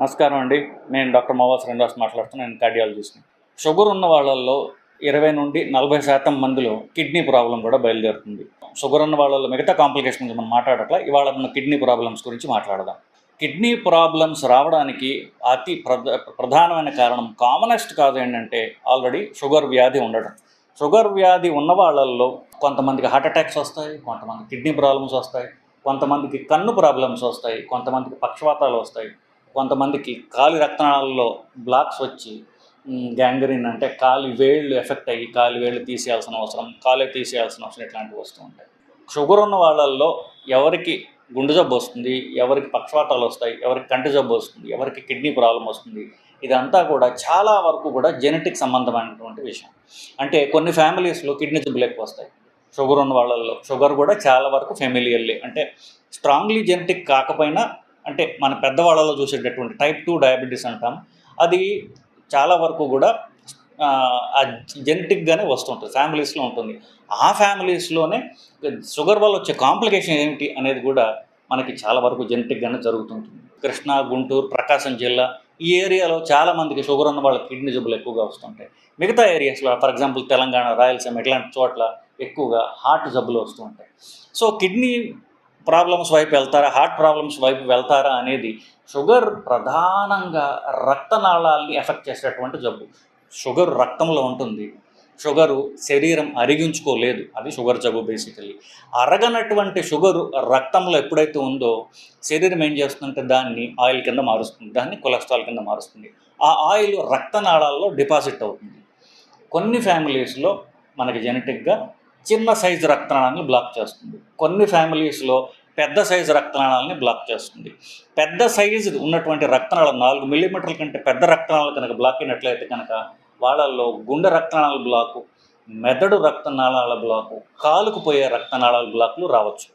నమస్కారం అండి. నేను డాక్టర్ మోవా శ్రీనివాస్ మాట్లాడుతున్నాను నేను కార్డియాలజిస్ట్ని. షుగర్ ఉన్న వాళ్ళల్లో ఇరవై నుండి నలభై శాతం మందిలో కిడ్నీ ప్రాబ్లం కూడా బయలుదేరుతుంది. షుగర్ ఉన్న వాళ్ళలో మిగతా కాంప్లికేషన్ గురించి మనం మాట్లాడట్లా ఇవాళ మన కిడ్నీ ప్రాబ్లమ్స్ గురించి మాట్లాడదాం. కిడ్నీ ప్రాబ్లమ్స్ రావడానికి అతి ప్రధానమైన కారణం కామనెస్ట్ కాదు ఏంటంటే ఆల్రెడీ షుగర్ వ్యాధి ఉండడం. షుగర్ వ్యాధి ఉన్న వాళ్ళల్లో కొంతమందికి హార్ట్ అటాక్స్ వస్తాయి కొంతమంది కిడ్నీ ప్రాబ్లమ్స్ వస్తాయి కొంతమందికి కన్ను ప్రాబ్లమ్స్ వస్తాయి కొంతమందికి పక్షవాతాలు వస్తాయి. కొంతమందికి కాలి రక్తనాళాల్లో బ్లాక్స్ వచ్చి గ్యాంగరీన్ అంటే కాలి వేళ్ళు ఎఫెక్ట్ అయ్యి కాలి వేళ్ళు తీసేయాల్సిన అవసరం కాలే తీసేయాల్సిన అవసరం ఇట్లాంటివి వస్తూ ఉంటాయి. షుగర్ ఉన్న వాళ్ళల్లో ఎవరికి గుండె జబ్బు వస్తుంది ఎవరికి పక్షవాతాలు వస్తాయి ఎవరికి కంటి జబ్బు వస్తుంది ఎవరికి కిడ్నీ ప్రాబ్లం వస్తుంది ఇదంతా కూడా చాలా వరకు కూడా జెనెటిక్ సంబంధమైనటువంటి విషయం. అంటే కొన్ని ఫ్యామిలీస్లో కిడ్నీ జబ్బులు ఎక్కువ వస్తాయి. షుగర్ ఉన్న వాళ్ళల్లో షుగర్ కూడా చాలా వరకు ఫెమిలియల్లీ అంటే స్ట్రాంగ్లీ జెనెటిక్ కాకపోయినా అంటే మన పెద్దవాళ్ళలో చూసేటటువంటి టైప్ టూ డయాబెటీస్ అంటాం. అది చాలా వరకు కూడా ఆ జెనెటిక్గానే వస్తుంటుంది ఫ్యామిలీస్లో ఉంటుంది. ఆ ఫ్యామిలీస్లోనే షుగర్ వల్ల వచ్చే కాంప్లికేషన్ ఏమిటి అనేది కూడా మనకి చాలా వరకు జెనెటిక్గానే జరుగుతుంటుంది. కృష్ణా గుంటూరు ప్రకాశం జిల్లా ఈ ఏరియాలో చాలా మందికి షుగర్ ఉన్న వాళ్ళకి కిడ్నీ జబ్బులు ఎక్కువగా వస్తుంటాయి. మిగతా ఏరియాస్లో ఫర్ ఎగ్జాంపుల్ తెలంగాణ రాయలసీమ ఇట్లాంటి చోట్ల ఎక్కువగా హార్ట్ జబ్బులు వస్తూ ఉంటాయి. సో కిడ్నీ ప్రాబ్లమ్స్ వైపు వెళ్తారా? హార్ట్ ప్రాబ్లమ్స్ వైపు వెళ్తారా అనేది షుగర్ ప్రధానంగా రక్తనాళాల్ని ఎఫెక్ట్ చేసేటటువంటి జబ్బు. షుగర్ రక్తంలో ఉంటుంది. షుగరు శరీరం అరిగించుకోలేదు. అది షుగర్ జబ్బు బేసికలీ అరగనటువంటి షుగరు రక్తంలో ఎప్పుడైతే ఉందో శరీరం ఏం చేస్తుందంటే దాన్ని ఆయిల్ కింద మారుస్తుంది. దాన్ని కొలెస్ట్రాల్ కింద మారుస్తుంది. ఆ ఆయిల్ రక్తనాళాల్లో డిపాజిట్ అవుతుంది. కొన్ని ఫ్యామిలీస్లో మనకి జెనెటిక్గా చిన్న సైజు రక్తనాళాన్ని బ్లాక్ చేస్తుంది. కొన్ని ఫ్యామిలీస్లో పెద్ద సైజు రక్తనాళాలని బ్లాక్ చేస్తుంది. పెద్ద సైజు ఉన్నటువంటి రక్తనాళం నాలుగు మిల్లీమీటర్ల కంటే పెద్ద రక్తనాళాలు కనుక బ్లాక్ అయినట్లయితే కనుక వాళ్ళల్లో గుండె రక్తనాళాల బ్లాకు మెదడు రక్తనాళాల బ్లాకు కాలుకు పోయే రక్తనాళాల బ్లాకులు రావచ్చు.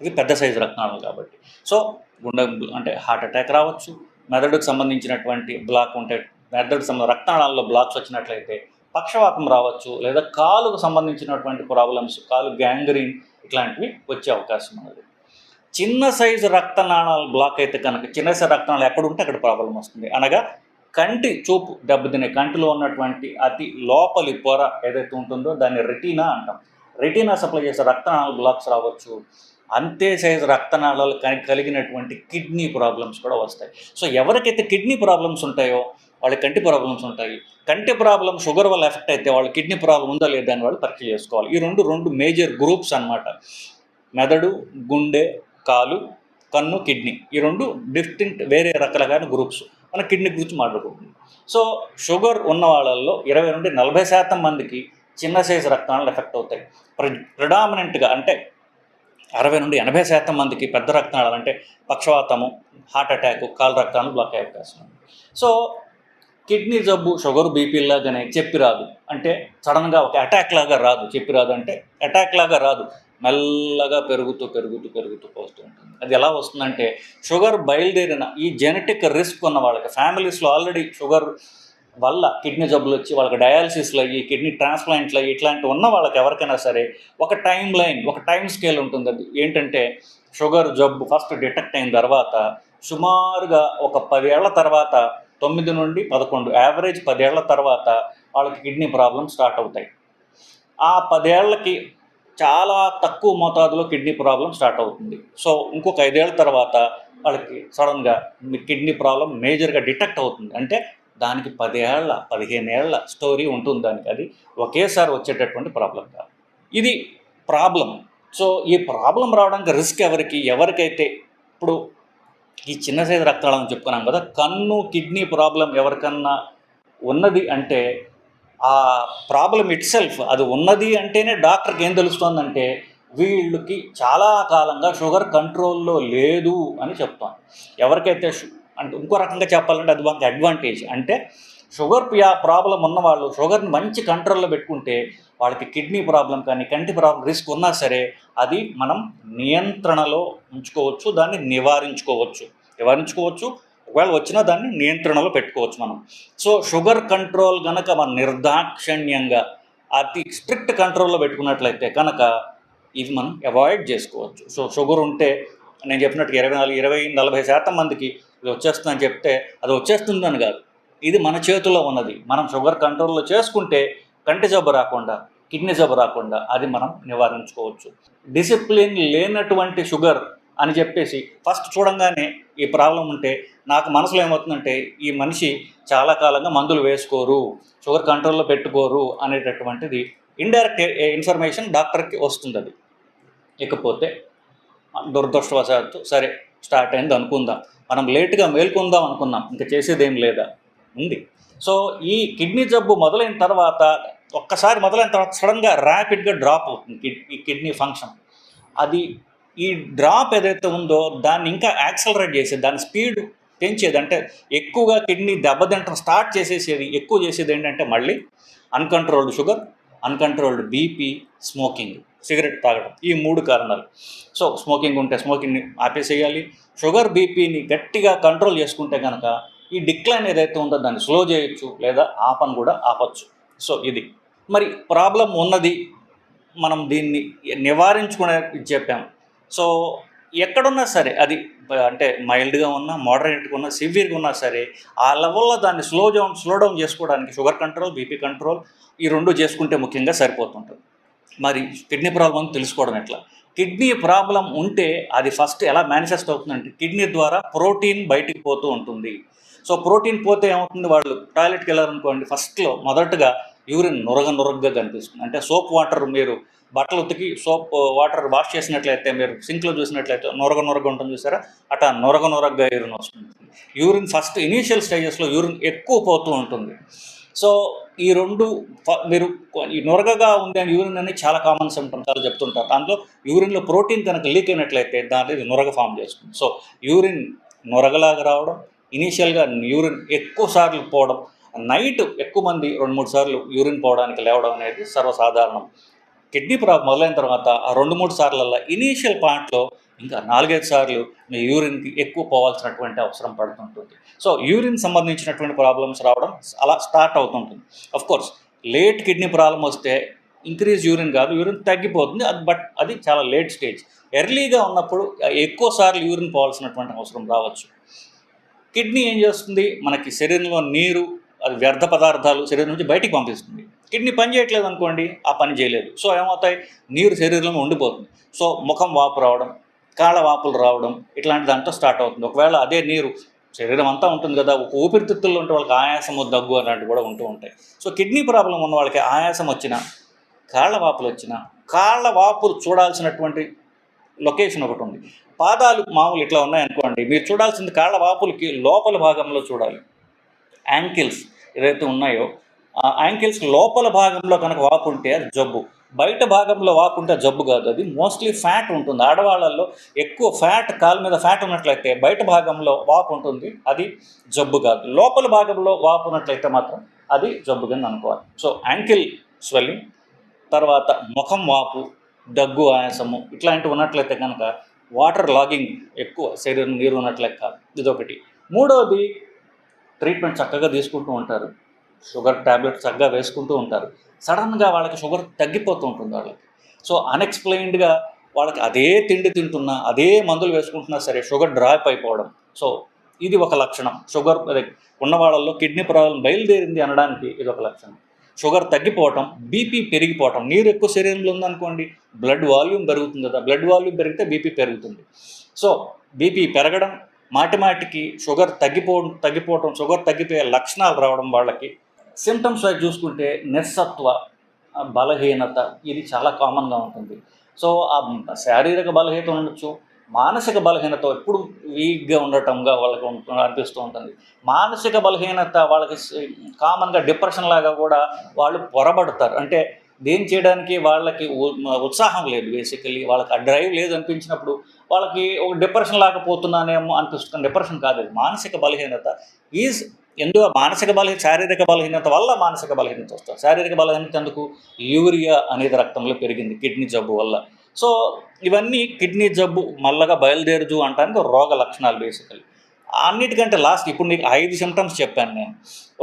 ఇవి పెద్ద సైజు రక్తనాళాలు కాబట్టి. సో గుండె అంటే హార్ట్ అటాక్ రావచ్చు. మెదడుకు సంబంధించినటువంటి బ్లాక్ ఉంటే మెదడు సంబంధ రక్తనాళాల్లో బ్లాక్స్ వచ్చినట్లయితే పక్షవాతం రావచ్చు లేదా కాలుకు సంబంధించినటువంటి ప్రాబ్లమ్స్ కాలు గ్యాంగ్రీన్ ఇట్లాంటివి వచ్చే అవకాశం ఉన్నది. చిన్న సైజు రక్తనాళాలు బ్లాక్ అయితే కనుక చిన్న సైజు రక్తనాళాలు ఎక్కడుంటే అక్కడ ప్రాబ్లం వస్తుంది. అనగా కంటి చూపు దెబ్బతినే కంటిలో ఉన్నటువంటి అతి లోపలి పొర ఏదైతే ఉంటుందో దాన్ని రెటీనా అంటాం. రెటీనా సప్లై చేసే రక్తనాళాలు బ్లాక్స్ రావచ్చు. అంతే సైజు రక్తనాళాలు కలిగినటువంటి కిడ్నీ ప్రాబ్లమ్స్ కూడా వస్తాయి. సో ఎవరికైతే కిడ్నీ ప్రాబ్లమ్స్ ఉంటాయో వాళ్ళకి కంటి ప్రాబ్లమ్స్ ఉంటాయి. కంటి ప్రాబ్లం షుగర్ వల్ల ఎఫెక్ట్ అయితే వాళ్ళ కిడ్నీ ప్రాబ్లం ఉందా లేదా అని వాళ్ళు పరీక్ష చేసుకోవాలి. ఈ రెండు రెండు మేజర్ గ్రూప్స్ అన్నమాట. మెదడు గుండె కాలు కన్ను కిడ్నీ ఈ రెండు డిస్టింక్ట్ వేరే రకాలైన గ్రూప్స్. మన కిడ్నీ గురించి మాట్లాడుకుంటుంది సో షుగర్ ఉన్న వాళ్ళల్లో ఇరవై నుండి నలభై శాతం మందికి చిన్న సైజు రక్తనాళాలు ఎఫెక్ట్ అవుతాయి. ప్రిడామినెంట్గా అంటే అరవై నుండి ఎనభై శాతం మందికి పెద్ద రక్తనాళాలు అంటే పక్షవాతము హార్ట్ అటాక్ కాలు రక్తాలు బ్లాక్ అయ్యే అవకాశం ఉంది. సో కిడ్నీ జబ్బు షుగర్ బీపీ లాగానే చెప్పి రాదు. అంటే సడన్గా ఒక అటాక్ లాగా రాదు. చెప్పి రాదు అంటే అటాక్ లాగా రాదు. మెల్లగా పెరుగుతూ పెరుగుతూ పెరుగుతూ పోస్తూ ఉంటుంది. అది ఎలా వస్తుందంటే షుగర్ బయలుదేరిన ఈ జెనెటిక్ రిస్క్ ఉన్న వాళ్ళకి ఫ్యామిలీస్లో ఆల్రెడీ షుగర్ వల్ల కిడ్నీ జబ్బులు వచ్చి వాళ్ళకి డయాలసిస్లు అయ్యి కిడ్నీ ట్రాన్స్ప్లాంట్లు అయ్యి ఇట్లాంటివి ఉన్న వాళ్ళకి ఎవరికైనా సరే ఒక టైం లైన్ ఒక టైం స్కేల్ ఉంటుంది అది ఏంటంటే షుగర్ జబ్బు ఫస్ట్ డిటెక్ట్ అయిన తర్వాత సుమారుగా ఒక పదేళ్ళ తర్వాత తొమ్మిది నుండి పదకొండు యావరేజ్ పదేళ్ళ తర్వాత వాళ్ళకి కిడ్నీ ప్రాబ్లమ్స్ స్టార్ట్ అవుతాయి. ఆ పదేళ్ళకి చాలా తక్కువ మోతాదులో కిడ్నీ ప్రాబ్లం స్టార్ట్ అవుతుంది. సో ఇంకొక ఐదేళ్ళ తర్వాత వాళ్ళకి సడన్గా కిడ్నీ ప్రాబ్లం మేజర్గా డిటెక్ట్ అవుతుంది. అంటే దానికి పదేళ్ళ పదిహేనేళ్ళ స్టోరీ ఉంటుంది దానికి. అది ఒకేసారి వచ్చేటటువంటి ప్రాబ్లం కాదు. ఇది ప్రాబ్లం. సో ఈ ప్రాబ్లం రావడానికి రిస్క్ ఎవరికి? ఎవరికైతే ఇప్పుడు ఈ చిన్న సైజు రక్తనాళం చెప్పుకున్నాం కదా కన్ను కిడ్నీ ప్రాబ్లం ఎవరికన్నా ఉన్నది అంటే ఆ ప్రాబ్లం ఇట్ సెల్ఫ్ అది ఉన్నది అంటేనే డాక్టర్కి ఏం తెలుస్తోందంటే వీళ్ళకి చాలా కాలంగా షుగర్ కంట్రోల్లో లేదు అని చెప్తాం ఎవరికైతే అంటే ఇంకో రకంగా చెప్పాలంటే అది వాళ్ళకి అడ్వాంటేజ్. అంటే షుగర్ యా ప్రాబ్లం ఉన్నవాళ్ళు షుగర్ని మంచి కంట్రోల్లో పెట్టుకుంటే వాళ్ళకి కిడ్నీ ప్రాబ్లం కానీ కంటి ప్రాబ్లం రిస్క్ ఉన్నా సరే అది మనం నియంత్రణలో ఉంచుకోవచ్చు దాన్ని నివారించుకోవచ్చు. నివారించుకోవచ్చు ఒకవేళ వచ్చినా దాన్ని నియంత్రణలో పెట్టుకోవచ్చు మనం. సో షుగర్ కంట్రోల్ కనుక మన నిర్దాక్షణ్యంగా అతి స్ట్రిక్ట్ కంట్రోల్లో పెట్టుకున్నట్లయితే కనుక ఇవి మనం అవాయిడ్ చేసుకోవచ్చు. సో షుగర్ ఉంటే నేను చెప్పినట్టు ఇరవై నాలుగు ఇరవై నలభై శాతం మందికి ఇది వచ్చేస్తుందని చెప్తే అది వచ్చేస్తుందని కాదు. ఇది మన చేతిలో ఉన్నది. మనం షుగర్ కంట్రోల్లో చేసుకుంటే కంటి జబ్బు రాకుండా కిడ్నీ జబ్బు రాకుండా అది మనం నివారించుకోవచ్చు. డిసిప్లిన్ లేనటువంటి షుగర్ అని చెప్పేసి ఫస్ట్ చూడంగానే ఈ ప్రాబ్లం ఉంటే నాకు మనసులో ఏమవుతుందంటే ఈ మనిషి చాలా కాలంగా మందులు వేసుకోరు షుగర్ కంట్రోల్లో పెట్టుకోరు అనేటటువంటిది ఇండైరెక్ట్ ఇన్ఫర్మేషన్ డాక్టర్కి వస్తుంది అది ఇకపోతే దురదృష్టవశాత్తు సరే స్టార్ట్ అయింది అనుకుందాం. మనం లేట్గా మేల్కొందాం అనుకున్నాం ఇంకా చేసేదేం లేదా? ఉంది. సో ఈ కిడ్నీ జబ్బు మొదలైన తర్వాత ఒక్కసారి మొదలైన తర్వాత సడన్గా ర్యాపిడ్గా డ్రాప్ అవుతుంది కిడ్- ఈ కిడ్నీ ఫంక్షన్ అది ఈ డ్రాప్ ఏదైతే ఉందో దాన్ని ఇంకా యాక్సలరేట్ చేసేది దాని స్పీడ్ పెంచేది. అంటే ఎక్కువగా కిడ్నీ దెబ్బతింటం స్టార్ట్ చేసేసేది ఎక్కువ చేసేది ఏంటంటే మళ్ళీ uncontrolled sugar uncontrolled BP smoking cigarette తాగడం. ఈ మూడు కారణాలు. సో స్మోకింగ్ ఉంటే స్మోకింగ్ని ఆపేసేయాలి. షుగర్ బీపీని గట్టిగా కంట్రోల్ చేసుకుంటే కనుక ఈ డిక్లైన్ ఏదైతే ఉందో దాన్ని స్లో చేయొచ్చు లేదా ఆపను కూడా ఆపచ్చు. సో ఇది. మరి ప్రాబ్లం ఉన్నది మనం దీన్ని నివారించుకునే చెప్పాం. సో ఎక్కడున్నా సరే అది అంటే మైల్డ్గా ఉన్నా మోడరేట్గా ఉన్నా సివియర్గా ఉన్నా సరే ఆ లెవెల్లో దాన్ని స్లో డౌన్ స్లో డౌన్ చేసుకోవడానికి షుగర్ కంట్రోల్ బీపీ కంట్రోల్ ఈ రెండు చేసుకుంటే ముఖ్యంగా సరిపోతుంటుంది. మరి కిడ్నీ ప్రాబ్లం తెలుసుకోవడం ఎట్లా? కిడ్నీ ప్రాబ్లం ఉంటే అది ఫస్ట్ ఎలా మేనిఫెస్ట్ అవుతుందంటే కిడ్నీ ద్వారా ప్రోటీన్ బయటికి పోతూ ఉంటుంది. సో ప్రోటీన్ పోతే ఏమవుతుంది? వాళ్ళు టాయిలెట్కి వెళ్ళారనుకోండి ఫస్ట్లో మొదటగా యూరిన్ నొరగ నురగగా కనిపిస్తుంది. అంటే సోప్ వాటర్ మీరు బట్టలు ఉతికి సోప్ వాటర్ వాష్ చేసినట్లయితే మీరు సింక్లో చూసినట్లయితే నొరగ నొరగ ఉంటుంది చూసారా? అట్లా నొరగ నొరగగా యూరిన్ వస్తుంది. యూరిన్ ఫస్ట్ ఇనీషియల్ స్టేజెస్లో యూరిన్ ఎక్కువ పోతూ ఉంటుంది. సో ఈ రెండు ఫ- మీరు ఈ నొరగగా ఉండే యూరిన్ అని చాలా కామన్ సిమ్టమ్స్ చాలా చెప్తుంటారు. దాంట్లో యూరిన్లో ప్రోటీన్ కనుక లీక్ అయినట్లయితే దాంట్లో ఇది నొరగ ఫామ్ చేస్తుంది. సో యూరిన్ నొరగలాగా రావడం ఇనీషియల్గా యూరిన్ ఎక్కువ సార్లు పోవడం నైట్ ఎక్కువ మంది రెండు మూడు సార్లు యూరిన్ పోవడానికి లేవడం అనేది సర్వసాధారణం. కిడ్నీ ప్రాబ్లం మొదలైన తర్వాత ఆ రెండు మూడు సార్లల్లో ఇనీషియల్ పాయింట్లో ఇంకా నాలుగైదు సార్లు మీ యూరిన్కి ఎక్కువ పోవాల్సినటువంటి అవసరం పడుతుంటుంది. సో యూరిన్ సంబంధించినటువంటి ప్రాబ్లమ్స్ రావడం అలా స్టార్ట్ అవుతుంటుంది. Of course late kidney problem వస్తే ఇంక్రీజ్ యూరిన్ కాదు యూరిన్ తగ్గిపోతుంది అది బట్ అది చాలా లేట్ స్టేజ్. ఎర్లీగా ఉన్నప్పుడు ఎక్కువ సార్లు యూరిన్ పోవాల్సినటువంటి అవసరం రావచ్చు. కిడ్నీ ఏం చేస్తుంది? మనకి శరీరంలో నీరు అది వ్యర్థ పదార్థాలు శరీరం నుంచి బయటికి పంపిస్తుంది. కిడ్నీ పని చేయట్లేదు అనుకోండి ఆ పని చేయలేదు. సో ఏమవుతాయి? నీరు శరీరంలో ఉండిపోతుంది. సో ముఖం వాపు రావడం కాళ్ళ వాపులు రావడం ఇట్లాంటి దాంట్లో స్టార్ట్ అవుతుంది. ఒకవేళ అదే నీరు శరీరం అంతా ఉంటుంది కదా ఒక ఊపిరితిత్తుల్లో ఉంటే వాళ్ళకి ఆయాసము దగ్గు అలాంటివి కూడా ఉంటూ ఉంటాయి. సో కిడ్నీ ప్రాబ్లం ఉన్న వాళ్ళకి ఆయాసం వచ్చినా కాళ్ళ వాపులు వచ్చినా కాళ్ళ వాపులు చూడాల్సినటువంటి లొకేషన్ ఒకటి ఉంది. పాదాలు మామూలు ఇట్లా ఉన్నాయనుకోండి మీరు చూడాల్సింది కాళ్ళ వాపులకి లోపల భాగంలో చూడాలి. యాంకిల్స్ ఏదైతే ఉన్నాయో ఆ యాంకిల్స్ లోపల భాగంలో కనుక వాపు ఉంటే అది జబ్బు. బయట భాగంలో వాపు ఉంటే జబ్బు కాదు. అది మోస్ట్లీ ఫ్యాట్ ఉంటుంది. ఆడవాళ్ళల్లో ఎక్కువ ఫ్యాట్ కాలు మీద ఫ్యాట్ ఉన్నట్లయితే బయట భాగంలో వాపు ఉంటుంది అది జబ్బు కాదు. లోపల భాగంలో వాపు ఉన్నట్లయితే మాత్రం అది జబ్బు కింద అనుకోవాలి. సో యాంకిల్ స్వెల్లింగ్ తర్వాత ముఖం వాపు దగ్గు ఆయాసము ఇట్లాంటివి ఉన్నట్లయితే కనుక వాటర్ లాగింగ్ ఎక్కువ శరీరం నీరు ఉన్నట్లెక్క ఇదొకటి. మూడవది ట్రీట్మెంట్ చక్కగా తీసుకుంటూ ఉంటారు. షుగర్ ట్యాబ్లెట్ చక్కగా వేసుకుంటూ ఉంటారు. సడన్గా వాళ్ళకి షుగర్ తగ్గిపోతూ ఉంటుంది వాళ్ళకి. సో అన్ఎక్స్ప్లెయిన్డ్గా వాళ్ళకి అదే తిండి తింటున్నా అదే మందులు వేసుకుంటున్నా సరే షుగర్ డ్రాప్ అయిపోవడం. సో ఇది ఒక లక్షణం. షుగర్ ఉన్న వాళ్ళల్లో కిడ్నీ ప్రాబ్లం బయలుదేరింది అనడానికి ఇది ఒక లక్షణం. షుగర్ తగ్గిపోవటం బీపీ పెరిగిపోవటం. నీరు ఎక్కువ శరీరంలో ఉందనుకోండి బ్లడ్ వాల్యూమ్ పెరుగుతుంది కదా బ్లడ్ వాల్యూమ్ పెరిగితే బీపీ పెరుగుతుంది. సో బీపీ పెరగడం మాటిమాటికి షుగర్ తగ్గిపో తగ్గిపోవటం షుగర్ తగ్గిపోయే లక్షణాలు రావడం వాళ్ళకి సిమ్టమ్స్ వైపు చూసుకుంటే నిస్సత్వ బలహీనత ఇది చాలా కామన్గా ఉంటుంది. సో ఆ శారీరక బలహీనత ఉండొచ్చు మానసిక బలహీనత ఎప్పుడు వీక్గా ఉండటంగా వాళ్ళకి అనిపిస్తూ ఉంటుంది. మానసిక బలహీనత వాళ్ళకి కామన్గా డిప్రెషన్ లాగా కూడా వాళ్ళు పొరబడతారు. అంటే దేని చేయడానికి వాళ్ళకి ఉత్సాహం లేదు బేసికలీ వాళ్ళకి ఆ డ్రైవ్ లేదు అనిపించినప్పుడు వాళ్ళకి ఒక డిప్రెషన్ లేకపోతున్నానేమో అనిపిస్తుంది. డిప్రెషన్ కాదు మానసిక బలహీనత ఈజ్ ఎందుకు? మానసిక బలహీన శారీరక బలహీనత వల్ల మానసిక బలహీనత వస్తుంది. శారీరక బలహీనత ఎందుకు? యూరియా అనేది రక్తంలో పెరిగింది కిడ్నీ జబ్బు వల్ల. సో ఇవన్నీ కిడ్నీ జబ్బు మల్లగా బయలుదేరుజు అంటానికి రోగ లక్షణాలు బేసికలీ అన్నిటికంటే లాస్ట్ ఇప్పుడు నీకు ఐదు సిమ్టమ్స్ చెప్పాను నేను.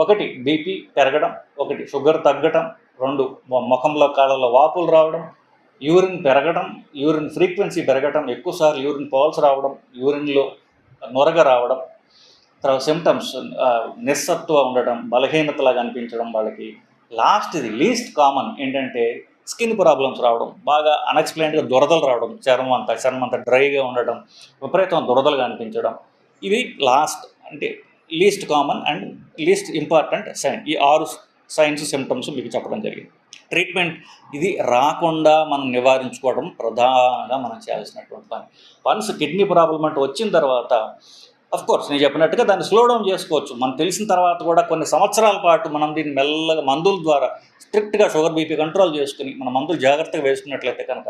ఒకటి బీపీ పెరగడం ఒకటి షుగర్ తగ్గటం రెండు ముఖంలో కాళ్ళలో వాపులు రావడం యూరిన్ పెరగడం యూరిన్ ఫ్రీక్వెన్సీ పెరగడం ఎక్కువసార్లు యూరిన్ పోల్స్ రావడం యూరిన్లో నొరగ రావడం తర్వాత సిమ్టమ్స్ నిస్సత్వ ఉండడం బలహీనతలాగా అనిపించడం వాళ్ళకి. లాస్ట్ ఇది లీస్ట్ కామన్ ఏంటంటే స్కిన్ ప్రాబ్లమ్స్ రావడం బాగా అన్ఎక్స్ప్లెయిన్గా దురదలు రావడం చర్మం అంతా చర్మం అంతా డ్రైగా ఉండడం విపరీతం దురదలుగా అనిపించడం ఇవి లాస్ట్ అంటే least common and least important sign ఈ ఆరు సైన్స్ సిమ్టమ్స్ మీకు చెప్పడం జరిగింది. ట్రీట్మెంట్ ఇది రాకుండా మనం నివారించుకోవడం ప్రధానంగా మనం చేయాల్సినటువంటి పని. వన్స్ కిడ్నీ ప్రాబ్లం అంటే వచ్చిన తర్వాత అఫ్ కోర్స్ నేను చెప్పినట్టుగా దాన్ని స్లో డౌన్ చేసుకోవచ్చు. మనం తెలిసిన తర్వాత కూడా కొన్ని సంవత్సరాల పాటు మనం దీన్ని మెల్లగా మందుల ద్వారా స్ట్రిక్ట్గా షుగర్ బీపీ కంట్రోల్ చేసుకుని మన మందులు జాగ్రత్తగా వేసుకున్నట్లయితే కనుక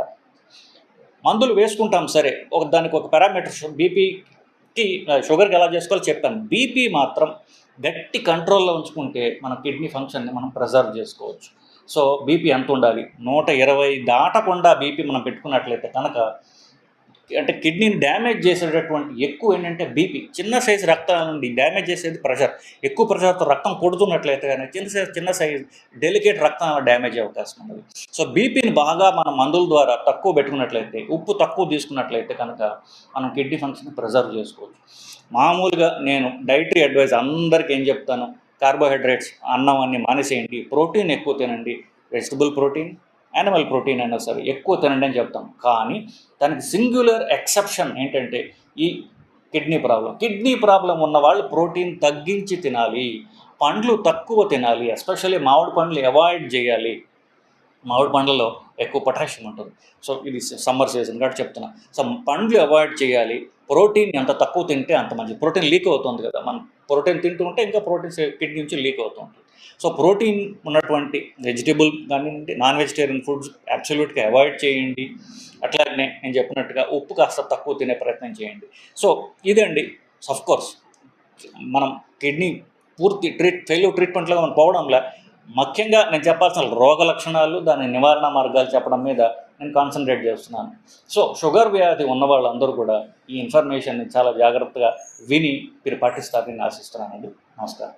మందులు వేసుకుంటాం సరే ఒక దానికి ఒక పారామీటర్ బీపీకి షుగర్కి ఎలా చేసుకోవాలో చెప్పాను బీపీ మాత్రం గట్టి కంట్రోల్లో ఉంచుకుంటే మన కిడ్నీ ఫంక్షన్ని మనం ప్రిజర్వ్ చేసుకోవచ్చు. సో బీపీ ఎంత ఉండాలి? నూట ఇరవై దాటకుండా బీపీ మనం పెట్టుకున్నట్లయితే కనుక అంటే కిడ్నీని డ్యామేజ్ చేసేటటువంటి ఎక్కువ ఏంటంటే బీపీ. చిన్న సైజు రక్తం నుండి డ్యామేజ్ చేసేది ప్రెషర్. ఎక్కువ ప్రెషర్తో రక్తం కొడుతున్నట్లయితే కానీ చిన్న సైజు చిన్న సైజు డెలికేట్ రక్తం డ్యామేజ్ అయ్యే అవకాశం ఉంది సో బీపీని బాగా మన మందుల ద్వారా తక్కువ పెట్టుకున్నట్లయితే ఉప్పు తక్కువ తీసుకున్నట్లయితే కనుక మనం కిడ్నీ ఫంక్షన్ ప్రిజర్వ్ చేసుకోవచ్చు. మామూలుగా నేను డైటరీ అడ్వైజ్ అందరికీ ఏం చెప్తాను? కార్బోహైడ్రేట్స్ అన్నం అన్ని మానేసేయండి. ప్రోటీన్ ఎక్కువ తినండి. వెజిటబుల్ ప్రోటీన్ యానిమల్ ప్రోటీన్ అయినా సరే ఎక్కువ తినండి అని చెప్తాం. కానీ దానికి సింగ్యులర్ ఎక్సెప్షన్ ఏంటంటే ఈ కిడ్నీ ప్రాబ్లం కిడ్నీ ప్రాబ్లం ఉన్న వాళ్ళు ప్రోటీన్ తగ్గించి తినాలి. పండ్లు తక్కువ తినాలి. ఎస్పెషల్లీ మామిడి పండ్లు అవాయిడ్ చేయాలి. మామిడి పండ్లలో ఎక్కువ పొటాషియం ఉంటుంది. సో ఇది సమ్మర్ సీజన్ కాబట్టి చెప్తున్నా. సో పండ్లు అవాయిడ్ చేయాలి. ప్రోటీన్ ఎంత తక్కువ తింటే అంత మంచిది. ప్రోటీన్ లీక్ అవుతుంది కదా. మనం ప్రోటీన్ తింటూ ఉంటే ఇంకా ప్రోటీన్ కిడ్నీ నుంచి లీక్ అవుతూ ఉంటుంది. సో ప్రోటీన్ ఉన్నటువంటి వెజిటేబుల్ కానివ్వండి నాన్ వెజిటేరియన్ ఫుడ్స్ అబ్సల్యూట్గా అవాయిడ్ చేయండి. అట్లాగనే నేను చెప్పినట్టుగా ఉప్పు కాస్త తక్కువ తినే ప్రయత్నం చేయండి. సో ఇదండి సఫ్ కోర్స్ మనం కిడ్నీ పూర్తి ట్రీట్ ఫెయిల్యూర్ ట్రీట్మెంట్లో మనం పోవడంలో ముఖ్యంగా నేను చెప్పాల్సిన రోగ లక్షణాలు దాని నివారణ మార్గాలు చెప్పడం మీద నేను కాన్సన్ట్రేట్ చేస్తున్నాను. సో షుగర్ వ్యాధి ఉన్న వాళ్ళందరూ కూడా ఈ ఇన్ఫర్మేషన్ని చాలా జాగ్రత్తగా విని మీరు పాటిస్తారని ఆశిస్తున్నానండి. నమస్కారం.